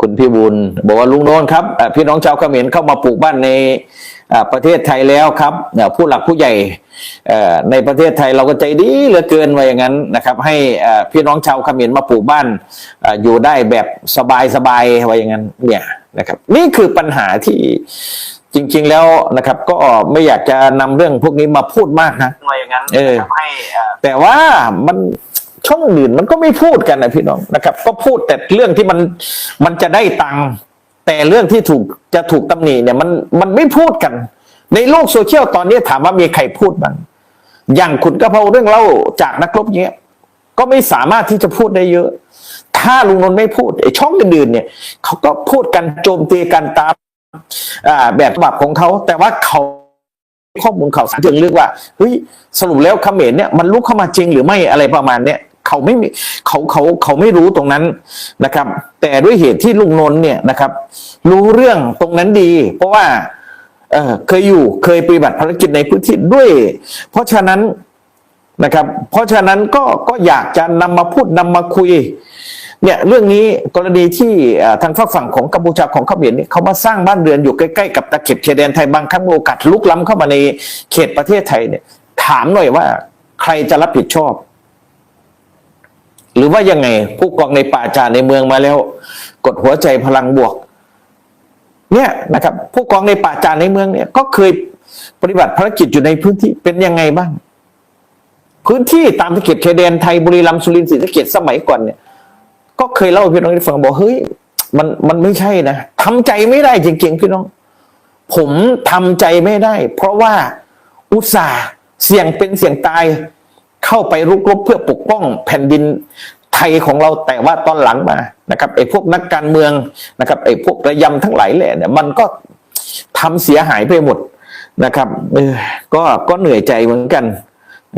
คุณพี่บุญบอกว่าลุงโนนครับเอ่อพี่น้องชาวเขมรเข้ามาปลูกบ้านในอ่าประเทศไทยแล้วครับเอ่อผู้หลักผู้ใหญ่เอ่อในประเทศไทยเราก็ใจดีเหลือเกินว่าอย่างนั้นนะครับ ให้เอ่อพี่น้องชาวเขมรมาปลูกบ้านเอ่ออยู่ได้แบบสบายสบายๆว่าอย่างนั้นเนี่ยนะครับ นี่คือปัญหาที่จริง ๆ แล้วนะครับ ก็ไม่อยากจะนำเรื่องพวกนี้มาพูดมากนะว่าอย่างนั้นเออนะครับให้เอ่อแต่ว่ามัน ช่องอื่นมันก็ไม่พูดกันนะพี่น้องนะครับ ก็พูดแต่เรื่องที่มันมันจะได้ตังค์แต่เรื่องที่ถูกจะถูกตำหนิเนี่ยมันมันไม่พูดกัน ในโลกโซเชียลตอนนี้ถามว่ามีใครพูดบ้างอย่างขุนกระเพราเรื่องเล่าจากนักรบเนี้ยก็ไม่สามารถที่จะพูดได้เยอะ ถ้าลุงนนท์ไม่พูดไอ้ช่องอื่นๆเนี่ยเขาก็พูดกันโจมตีกันตามอ่าแบบฉบับของเขา แต่ว่าเขาข้อมูลข่าวสารเชิงลึกว่าเฮ้ยสรุปแล้วเขมรเนี่ยมันลุกเข้ามาจริงหรือไม่อะไรประมาณเนี้ย เขาไม่เขาเขาเขาไม่รู้ตรงนั้นนะครับ แต่ด้วยเหตุที่ลุงนนท์เนี่ยนะครับ รู้เรื่องตรงนั้นดี เพราะว่าเออเคยอยู่เคยปฏิบัติภารกิจในพื้นที่ด้วย เพราะฉะนั้นนะครับ เพราะฉะนั้นก็ก็อยากจะนำมาพูดนำมาคุยเนี่ยเรื่องนี้กรณีที่ทางฝากฝั่งของกัมพูชาของเขมรเนี่ยเขามาสร้างบ้านเรือนอยู่ใกล้ๆกับตะเข็บชายแดนไทยบางครั้งมีโอกาสลุกล้ำเข้ามาในเขตประเทศไทยเนี่ยถามหน่อยว่าใครจะรับผิดชอบ หรือว่ายังไง ผู้กองในป่าจ่าในเมืองมาแล้ว กดหัวใจพลังบวก เนี่ยนะครับ ผู้กองในป่าจ่าในเมืองเนี่ย ก็เคยปฏิบัติภารกิจอยู่ในพื้นที่เป็นยังไงบ้าง พื้นที่ตามตะเข็บชายแดนไทยบุรีรัมย์สุรินทร์ศรีสะเกษสมัยก่อนเนี่ย ก็เคยเล่าพี่น้องได้ฟังบอกเฮ้ยมันมันไม่ใช่นะทำใจไม่ได้จริงๆพี่น้อง ผมทำใจไม่ได้ เพราะว่าอุตส่าห์เสี่ยงเป็นเสี่ยงตาย เข้าไปรุกรบเพื่อปกป้องแผ่นดินไทยของเราแต่ว่าตอนหลังมานะครับไอ้พวกนักการเมืองนะครับไอ้พวกระยำทั้งหลายแหละเนี่ยมันก็ทำเสียหายไปหมดนะครับเออก็ก็เหนื่อยใจเหมือนกัน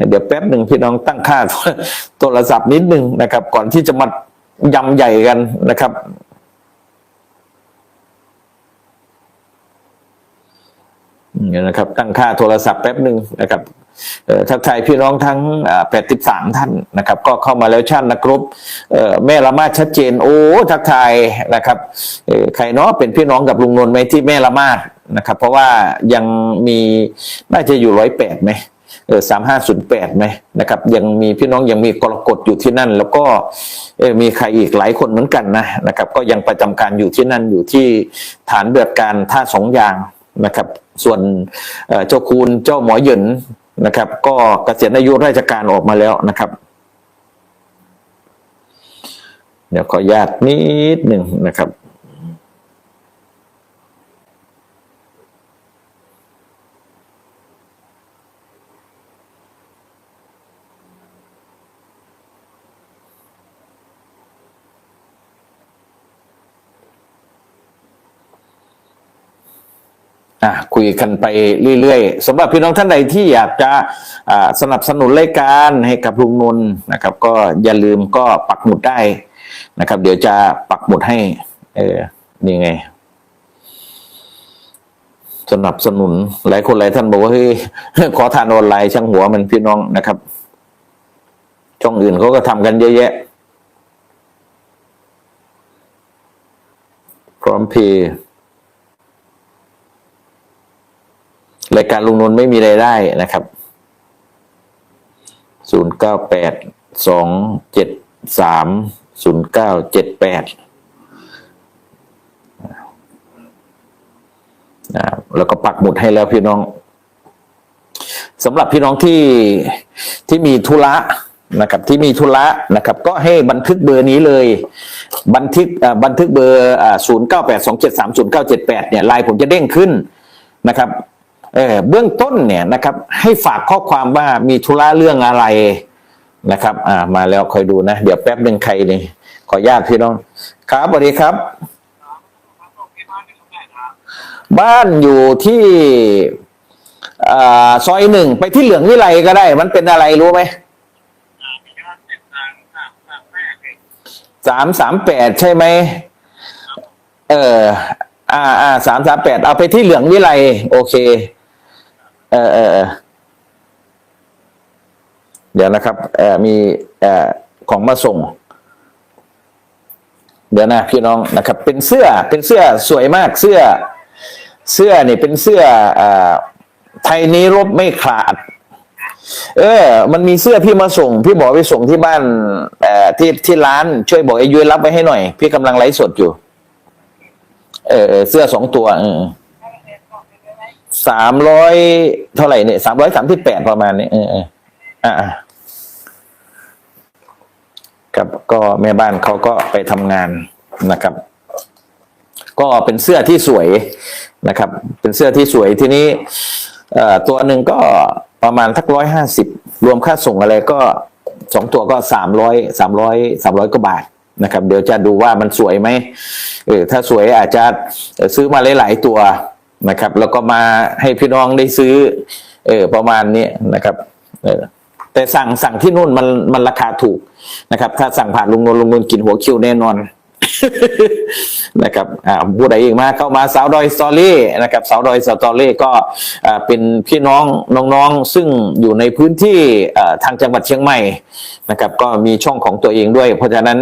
เดี๋ยวแป๊บหนึ่งพี่น้องตั้งค่าโทรศัพท์นิดนึงนะครับ ก่อนที่จะมายำใหญ่กันนะครับนี่นะครับตั้งค่าโทรศัพท์แป๊บหนึ่งนะครับ ทักทายพี่น้องทั้งแปดสิบสามท่านนะครับ ก็เข้ามาแล้วชาตินักรบแม่ละมาดชัดเจน โอ้ทักทายนะครับใครเนาะเป็นพี่น้องกับลุงนนท์ไหมที่แม่ละมาดนะครับ เพราะว่ายังมีน่าจะอยู่ร้อยแปดไหมเออสามห้าศูนย์แปดไหมนะครับ ยังมีพี่น้องยังมีกรกฎอยู่ที่นั่น แล้วก็เออมีใครอีกหลายคนเหมือนกันนะนะครับ ก็ยังประจำการอยู่ที่นั่นอยู่ที่ฐานเบือดการท่าสองยางนะครับ ส่วนเจ้าคูณเจ้าหมอเหยิน นะครับ ก็เกษียณอายุราชการออกมาแล้วนะครับ เดี๋ยวขออนุญาตนิดหนึ่งนะครับ อะคุยกันไปเรื่อยๆสำหรับพี่น้องท่านใดที่อยากจะสนับสนุนรายการให้กับลุงนนท์นะครับ ก็อย่าลืมก็ปักหมุดได้นะครับ เดี๋ยวจะปักหมุดให้ เออนี่ไง สนับสนุนหลายคนหลายท่านบอกว่าเฮ้ยขอทานออนไลน์ช่างหัวมันพี่น้องนะครับช่องอื่นเขาก็ทำกันเยอะแยะพร้อมเพย์ รายการลุงนนท์ไม่มีรายได้นะครับศูนย์เก้าแปดสองเจ็ดสามศูนย์เก้าเจ็ดแปดแล้วก็ปักหมุดให้แล้วพี่น้องสำหรับพี่น้องที่ที่มีธุระนะครับที่มีธุระนะครับ ก็ให้บันทึกเบอร์นี้เลย บันทึกบันทึกเบอร์ศูนย์เก้าแปดสองเจ็ดสามศูนย์เก้าเจ็ดแปดเนี่ยไลน์ผมจะเด้งขึ้นนะครับ เออเบื้องต้นเนี่ยนะครับให้ฝากข้อความว่ามีธุระเรื่องอะไรนะครับอ่ามาแล้วคอยดูนะ เดี๋ยวแป๊บหนึ่งใครนี่ขออนุญาตพี่น้อง ครับสวัสดีครับ บ้านอยู่ที่อ่าซอยหนึ่งไปที่เหลืองวิไลก็ได้ มันเป็นอะไรรู้ไหมสามสามแปดใช่ไหมเอออ่าอ่าสามสามแปดเอาไปที่เหลืองวิไลโอเค เออเออเดี๋ยวนะครับเออมีเออของมาส่ง เดี๋ยวนะพี่น้องนะครับ เป็นเสื้อเป็นเสื้อสวยมากเสื้อ เสื้อนี่เป็นเสื้ออ่าไทยนี้รบไม่ขาด เออ มันมีเสื้อพี่มาส่ง พี่บอกไปส่งที่บ้านเอ่อที่ที่ร้านช่วยบอกไอ้ยุ้ยรับไว้ให้หน่อย พี่กำลังไลฟ์สดอยู่ เออเอเสื้อสองตัวออ สามร้อยเท่าไหร่เนี่ยสามร้อยสามสิบแปดประมาณนี้เออเอออ่าอ่าครับก็แม่บ้านเขาก็ไปทำงานนะครับ ก็เป็นเสื้อที่สวยนะครับ เป็นเสื้อที่สวยทีนี้เอ่อตัวหนึ่งก็ประมาณทักร้อยห้าสิบรวมค่าส่งอะไรก็สองตัวก็สามร้อยสามร้อยสามร้อยกว่าบาทนะครับ เดี๋ยวจะดูว่ามันสวยไหมเออถ้าสวยอาจจะซื้อมาหลาย ๆ ตัว นะครับ แล้วก็มาให้พี่น้องได้ซื้อ เออประมาณนี้นะครับเออแต่สั่งสั่งที่นู่นมันมันราคาถูกนะครับ ถ้าสั่งผ่านลุงนนลุงนนกินหัวคิวแน่นอนนะครับอ่าผู้ใดอีกมาเข้ามาสาวดอยสตอรี่นะครับสาวดอยสตอรี่ก็อ่าเป็นพี่น้องน้องๆ ซึ่งอยู่ในพื้นที่อ่าทางจังหวัดเชียงใหม่ นะครับก็มีช่องของตัวเองด้วย เพราะฉะนั้น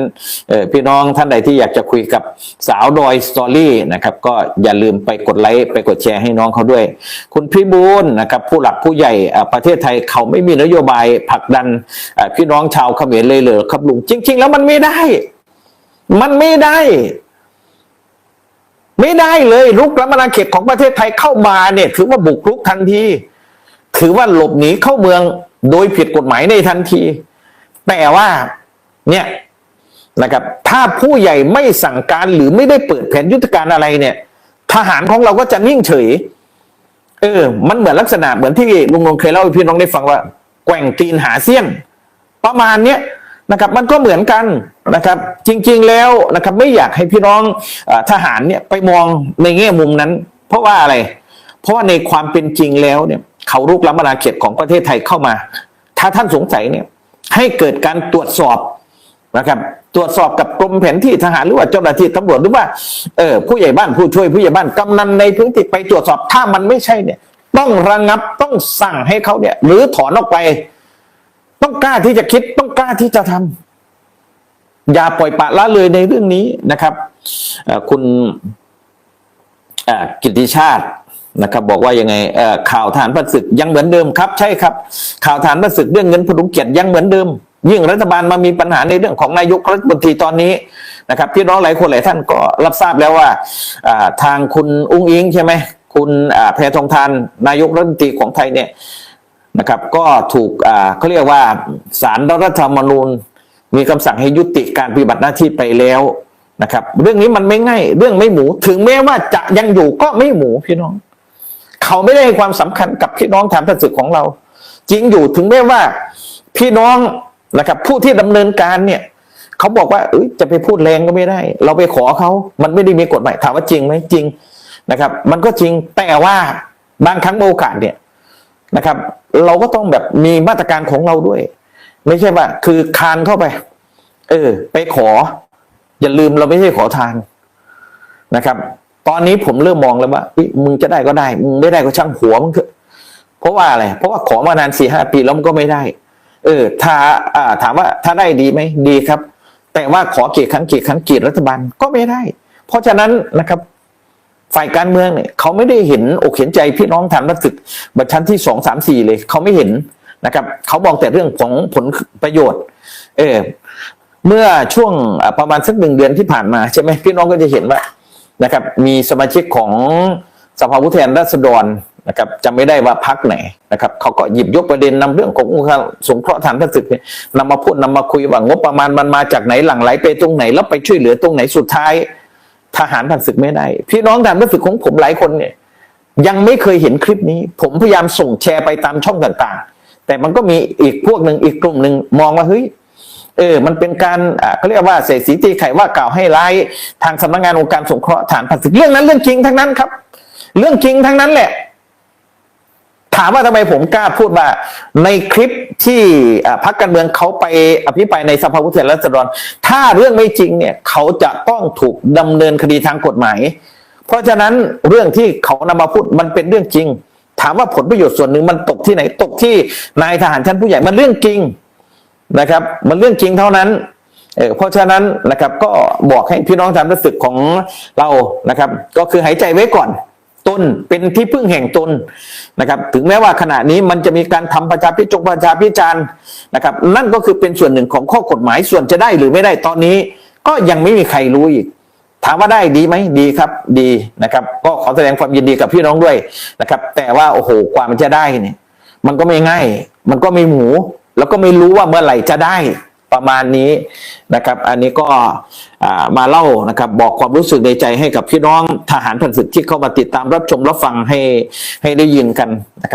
พี่น้องท่านใดที่อยากจะคุยกับสาวดอยสตอรี่นะครับก็อย่าลืมไปกดไลค์ไปกดแชร์ให้น้องเขาด้วย คุณพี่บูลนะครับผู้หลักผู้ใหญ่ประเทศไทยเขาไม่มีนโยบายผลักดันพี่น้องชาวเขมรเลยเหรอครับลุงจริง ๆ แล้วมันไม่ได้ มันไม่ได้ ไม่ได้เลยลุกล้ำอาณาเขตของประเทศไทยเข้ามาเนี่ย ถือว่าบุกรุกทันทีถือว่าหลบหนีเข้าเมืองโดยผิดกฎหมายในทันที แต่ว่าเนี่ยนะครับ ถ้าผู้ใหญ่ไม่สั่งการหรือไม่ได้เปิดแผนยุทธการอะไรเนี่ย ทหารของเราก็จะนิ่งเฉย เออ มันเหมือนลักษณะเหมือนที่ลุงนงเคยเล่าให้พี่น้องได้ฟังว่าแกว่งตีนหาเสี้ยน ประมาณเนี้ยนะครับ มันก็เหมือนกันนะครับ จริง ๆแล้วนะครับ ไม่อยากให้พี่น้องอทหารเนี่ยไปมองในแง่มุมนั้น เพราะว่าอะไร เพราะว่าในความเป็นจริงแล้วเนี่ย เขารุกล้ำอาณาเขตของประเทศไทยเข้ามา ถ้าท่านสงสัยเนี่ย ให้เกิดการตรวจสอบนะครับ ตรวจสอบกับกรมแผนที่ทหารหรือว่าเจ้าหน้าที่ตำรวจหรือว่าเออผู้ใหญ่บ้านผู้ช่วยผู้ใหญ่บ้านกำนันในพื้นที่ไปตรวจสอบถ้ามันไม่ใช่เนี่ย ต้องระงับต้องสั่งให้เขาเนี่ย หรือถอนออกไป ต้องกล้าที่จะคิดต้องกล้าที่จะทำอย่าปล่อยปละละเลยในเรื่องนี้นะครับคุณกิติชาติ นะครับบอกว่ายังไงข่าวฐานประศึกยังเหมือนเดิมครับ ใช่ครับ ข่าวฐานประศึกเรื่องเงินพดุงเกียรติยังเหมือนเดิม ยิ่งรัฐบาลมามีปัญหาในเรื่องของนายกรัฐมนตรีตอนนี้นะครับพี่น้องหลายคนหลายท่านก็รับทราบแล้วว่าทางคุณอุ้งอิงใช่ไหมคุณแพทองทานนายกรัฐมนตรีของไทยเนี่ยนะครับ ก็ถูกเขาเรียกว่าสารรัฐธรรมนูญ มีคำสั่งให้ยุติการปฏิบัติหน้าที่ไปแล้วนะครับ เรื่องนี้มันไม่ง่าย เรื่องไม่หมู ถึงแม้ว่าจะยังอยู่ก็ไม่หมูพี่น้อง เขาไม่ได้ให้ความสำคัญกับพี่น้องฐานทัศึกของเรา จริงอยู่ถึงแม้ว่าพี่น้องนะครับผู้ที่ดำเนินการเนี่ยเขาบอกว่าเอ้ยจะไปพูดแรงก็ไม่ได้ เราไปขอเขามันไม่ได้มีกฎหมายถามว่าจริงไหมจริงนะครับ มันก็จริงแต่ว่าบางครั้งโอกาสเนี่ยนะครับ เราก็ต้องแบบมีมาตรการของเราด้วย ไม่ใช่ว่า คือคานเข้าไป เออ ไปขอ อย่าลืมเราไม่ใช่ขอทานนะครับ ตอนนี้ผมเริ่มมองแล้วว่ามึงจะได้ก็ได้ มึงไม่ได้ก็ช่างหัวมึงเถอะเพราะว่าอะไร เพราะว่าขอมานานสี่ห้าปีแล้วมันก็ไม่ได้ เออ ถ้าอ่าถามว่าถ้าได้ดีไหมดีครับ แต่ว่าขอเกี่ครั้งเกี่ครั้งเกี่รัฐบาลก็ไม่ได้ เพราะฉะนั้นนะครับ ฝ่ายการเมืองเนี่ยเขาไม่ได้เห็นอกเห็นใจพี่น้องฐานรัฐศึกบัตชั้นที่สองสามสี่เลย เขาไม่เห็นนะครับ เขามองแต่เรื่องของผลประโยชน์ เออเมื่อช่วงประมาณสักหนึ่งเดือนที่ผ่านมาใช่ไหมพี่น้องก็จะเห็นว่า นะครับมีสมาชิกของสภาผู้แทนราษฎรนะครับจำไม่ได้ว่าพักไหนนะครับเขาก็หยิบยกประเด็นนำเรื่องขององค์การสงเคราะห์ฐานรัศึกเนี่ยนำมาพูดนำมาคุยว่างบประมาณมันมาจากไหนหลั่งไหลไปตรงไหนแล้วไปช่วยเหลือตรงไหนสุดท้าย ทหารผ่านศึกไม่ได้ พี่น้องทหารผ่านศึกของผมหลายคนเนี่ยยังไม่เคยเห็นคลิปนี้ ผมพยายามส่งแชร์ไปตามช่องต่างๆ แต่มันก็มีอีกพวกหนึ่งอีกกลุ่มหนึ่งมองว่าเฮ้ย เออมันเป็นการเขาเรียกว่าเสยสีตีไข่ว่ากล่าวให้ร้ายทางสำนักงานองค์การสงเคราะห์ฐานผ่านศึกเรื่องนั้นเรื่องจริงทั้งนั้นครับ เรื่องจริงทั้งนั้นแหละ ถามว่าทำไมผมกล้าพูดว่า ในคลิปที่พรรคการเมืองเขาไปอภิปรายในสภาผู้แทนราษฎร ถ้าเรื่องไม่จริงเนี่ย เขาจะต้องถูกดำเนินคดีทางกฎหมาย เพราะฉะนั้นเรื่องที่เขานำมาพูดมันเป็นเรื่องจริง ถามว่าผลประโยชน์ส่วนหนึ่งมันตกที่ไหนตกที่นายทหารชั้นผู้ใหญ่มันเรื่องจริง นะครับ มันเรื่องจริงเท่านั้นเเพราะฉะนั้นนะครับก็บอกให้พี่น้องทำรู้สึกของเรานะครับ ก็คือหายใจไว้ก่อนตนเป็นที่พึ่งแห่งตนนะครับ ถึงแม้ว่าขณะนี้มันจะมีการทำประชาพิจงประชาพิจารณ์นะครับ นั่นก็คือเป็นส่วนหนึ่งของข้อกฎหมายส่วนจะได้หรือไม่ได้ตอนนี้ ก็ยังไม่มีใครรู้อีก ถามว่าได้ดีไหมดีครับ ดีนะครับ ก็ขอแสดงความยินดีกับพี่น้องด้วยนะครับ แต่ว่าโอ้โหกว่ามันจะได้เนี่ยมันก็ไม่ง่าย มันก็ไม่หมู แล้วก็ไม่รู้ว่าเมื่อไหร่จะได้ประมาณนี้นะครับ อันนี้ก็มาเล่านะครับ บอกความรู้สึกในใจให้กับพี่น้องทหารผ่านศึกที่เข้ามาติดตามรับชมรับฟังให้ให้ได้ยินกันนะครับ